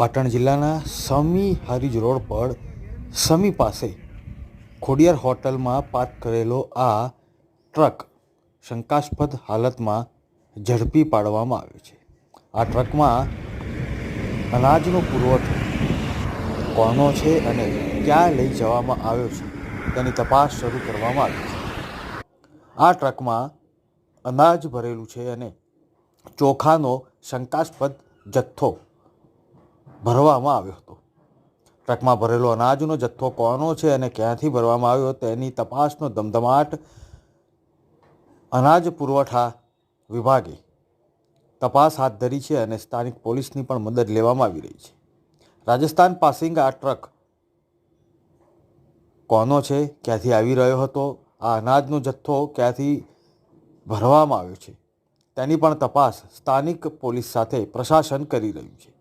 પાટણ જિલ્લાના સમી હરિજ રોડ પર સમી પાસે ખોડિયાર હોટલમાં પાર્ક કરેલો આ ટ્રક શંકાસ્પદ હાલતમાં ઝડપી પાડવામાં આવ્યો છે. આ ટ્રકમાં અનાજનો પુરવઠો કોનો છે અને ક્યાં લઈ જવામાં આવ્યો છે તેની તપાસ શરૂ કરવામાં આવી છે. આ ટ્રકમાં અનાજ ભરેલું છે અને ચોખાનો શંકાસ્પદ જથ્થો ભરવામાં આવ્યો હતો. ટ્રકમાં ભરેલો અનાજનો જથ્થો કોનો છે અને ક્યાંથી ભરવામાં આવ્યો તેની તપાસનો ધમધમાટ અનાજ પુરવઠા વિભાગે તપાસ હાથ ધરી છે અને સ્થાનિક પોલીસની પણ મદદ લેવામાં આવી રહી છે. રાજસ્થાન પાસિંગ આ ટ્રક કોનો છે, ક્યાંથી આવી રહ્યો હતો, આ અનાજનો જથ્થો ક્યાંથી ભરવામાં આવ્યો છે તેની પણ તપાસ સ્થાનિક પોલીસ સાથે પ્રશાસન કરી રહ્યું છે.